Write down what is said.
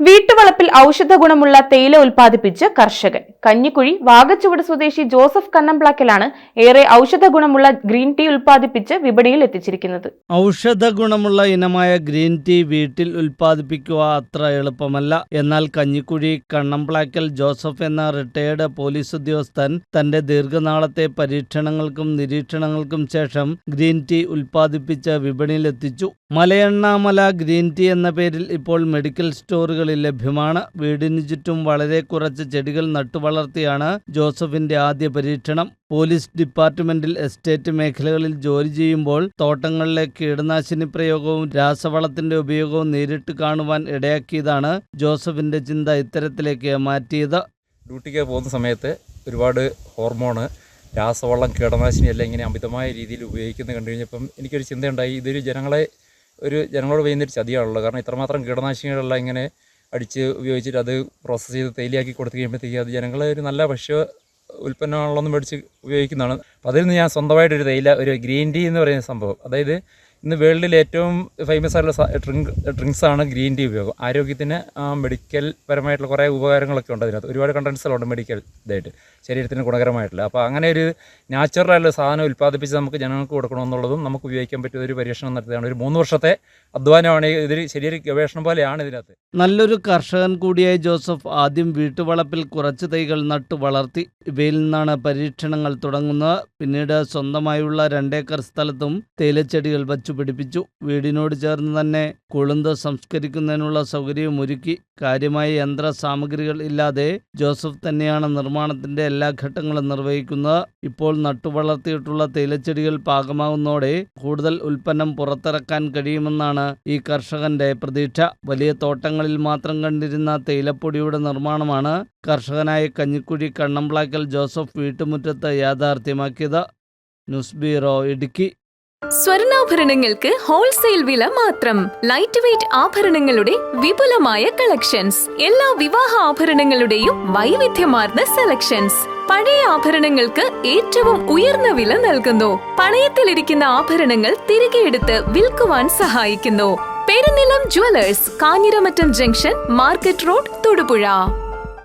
വീട്ടുവളപ്പിൽ ഔഷധ ഗുണമുള്ള തേയില ഉൽപ്പാദിപ്പിച്ച് കർഷകൻ. കഞ്ഞിക്കുഴി വാഗച്ചുവട് സ്വദേശി ജോസഫ് കണ്ണംപ്ലാക്കലാണ് ഏറെ ഔഷധ ഗുണമുള്ള ഗ്രീൻ ടീ ഉൽപ്പാദിപ്പിച്ച് വിപണിയിൽ എത്തിച്ചിരിക്കുന്നത്. ഔഷധ ഗുണമുള്ള ഇനമായ ഗ്രീൻ ടീ വീട്ടിൽ ഉൽപ്പാദിപ്പിക്കുക അത്ര എളുപ്പമല്ല. എന്നാൽ കഞ്ഞിക്കുഴി കണ്ണംപ്ലാക്കൽ ജോസഫ് എന്ന റിട്ടയേർഡ് പോലീസ് ഉദ്യോഗസ്ഥൻ തന്റെ ദീർഘനാളത്തെ പരീക്ഷണങ്ങൾക്കും നിരീക്ഷണങ്ങൾക്കും ശേഷം ഗ്രീൻ ടീ ഉൽപ്പാദിപ്പിച്ച് വിപണിയിലെത്തിച്ചു മലയണ്ണാമല ഗ്രീൻ ടീ എന്ന പേരിൽ ഇപ്പോൾ മെഡിക്കൽ സ്റ്റോറുകളിൽ ലഭ്യമാണ്. വീടിനു ചുറ്റും വളരെ കുറച്ച് ചെടികൾ നട്ടുവളർത്തിയാണ് ജോസഫിന്റെ ആദ്യ പരീക്ഷണം. പോലീസ് ഡിപ്പാർട്ട്മെന്റിൽ എസ്റ്റേറ്റ് മേഖലകളിൽ ജോലി ചെയ്യുമ്പോൾ തോട്ടങ്ങളിലെ കീടനാശിനി പ്രയോഗവും രാസവളത്തിന്റെ ഉപയോഗവും നേരിട്ട് കാണുവാൻ ഇടയാക്കിയതാണ് ജോസഫിന്റെ ചിന്ത ഇത്തരത്തിലേക്ക് മാറ്റിയത്. ഡ്യൂട്ടിക്ക് പോകുന്ന സമയത്ത് ഒരുപാട് ഹോർമോണ് രാസവളം കീടനാശിനി എല്ലാം ഇങ്ങനെ അമിതമായ രീതിയിൽ ഉപയോഗിക്കുന്നത് കണ്ടു കഴിഞ്ഞപ്പം എനിക്കൊരു ചിന്തയുണ്ടായി. ഇതൊരു ജനങ്ങളെ ഒരു ജനങ്ങളോട് ചെയ്യുന്നൊരു ചതിയാണല്ലോ കാരണം ഇത്രമാത്രം കീടനാശിനികളെല്ലാം ഇങ്ങനെ അടിച്ച് ഉപയോഗിച്ചിട്ട് അത് പ്രോസസ്സ് ചെയ്ത് തേയിലയാക്കി കൊടുത്തു കഴിയുമ്പോഴത്തേക്ക് അത് ജനങ്ങളെ ഒരു നല്ല ഭക്ഷ്യ ഉൽപ്പന്നമാണല്ലോ എന്ന് മേടിച്ച് ഉപയോഗിക്കുന്നതാണ്. അപ്പോൾ അതിൽ നിന്ന് ഞാൻ സ്വന്തമായിട്ടൊരു തേയില ഒരു ഗ്രീൻ ടീ എന്ന് പറയുന്ന സംഭവം. അതായത് ഇന്ന് വേൾഡിൽ ഏറ്റവും ഫേമസ് ആയിട്ടുള്ള ഡ്രിങ്ക് ഡ്രിങ്ക്സ് ആണ് ഗ്രീൻ ടീ ഉപയോഗം. ആരോഗ്യത്തിന് മെഡിക്കൽ പരമായിട്ടുള്ള കുറേ ഉപകാരങ്ങളൊക്കെ ഉണ്ട് അതിനകത്ത്. ഒരുപാട് കണ്ടൻസുകളുണ്ട് മെഡിക്കൽ ഇതായിട്ട്. ശരീരത്തിന് ഗുണകരമായിട്ടുള്ള. അപ്പോൾ അങ്ങനെ ഒരു നാച്ചുറലായിട്ടുള്ള സാധനം ഉൽപ്പാദിപ്പിച്ച് നമുക്ക് ജനങ്ങൾക്ക് കൊടുക്കണമെന്നുള്ളതും നമുക്ക് ഉപയോഗിക്കാൻ പറ്റിയ ഒരു പരീക്ഷണം നടത്തിയതാണ്. ഒരു മൂന്ന് വർഷത്തെ അധ്വാനമാണ് ഇതിൽ ശരീര ഗവേഷണം പോലെയാണ് ഇതിനകത്ത്. നല്ലൊരു കർഷകൻ കൂടിയായ ജോസഫ് ആദ്യം വീട്ടുവളപ്പിൽ കുറച്ച് തൈകൾ നട്ടു വളർത്തി ഇവയിൽ നിന്നാണ് പരീക്ഷണങ്ങൾ തുടങ്ങുന്നത്. പിന്നീട് സ്വന്തമായുള്ള രണ്ടേക്കർ സ്ഥലത്തും തേയിലച്ചെടികൾ വച്ചു പിടിപ്പിച്ചു വീടിനോട് ചേർന്ന് തന്നെ കൊളുന്ത് സംസ്കരിക്കുന്നതിനുള്ള സൗകര്യവും ഒരുക്കി. കാര്യമായ യന്ത്ര സാമഗ്രികൾ ഇല്ലാതെ ജോസഫ് തന്നെയാണ് നിർമ്മാണത്തിന്റെ എല്ലാ ഘട്ടങ്ങളും നിർവഹിക്കുന്നത്. ഇപ്പോൾ നട്ടുവളർത്തിയിട്ടുള്ള തേയിലച്ചെടികൾ പാകമാകുന്നതോടെ കൂടുതൽ ഉൽപ്പന്നം പുറത്തിറക്കാൻ കഴിയുമെന്നാണ് ഈ കർഷകന്റെ പ്രതീക്ഷ. വലിയ തോട്ടങ്ങളിൽ മാത്രം കണ്ടിരുന്ന തേയിലപ്പൊടിയുടെ നിർമ്മാണമാണ് കർഷകനായ കഞ്ഞിക്കുഴി കണ്ണംപ്ലാക്കൽ ജോസഫ് വീട്ടുമുറ്റത്ത് യാഥാർത്ഥ്യമാക്കിയത്. News bureau Idukki. സ്വർണാഭരണങ്ങൾക്ക് ഹോൾസെയിൽ വില മാത്രം. ലൈറ്റ് വെയ്റ്റ് ആഭരണങ്ങളുടെ വിപുലമായ കളക്ഷൻസ് എല്ലാ വിവാഹ ആഭരണങ്ങളുടെയും വൈവിധ്യമാർന്ന സെലക്ഷൻസ് പഴയ ആഭരണങ്ങൾക്ക് ഏറ്റവും ഉയർന്ന വില നൽകുന്നു. പണയത്തിലിരിക്കുന്ന ആഭരണങ്ങൾ തിരികെ എടുത്ത് വിൽക്കുവാൻ സഹായിക്കുന്നു. Perunnilam jewellers Kanjiramattom junction market road Thodupuzha.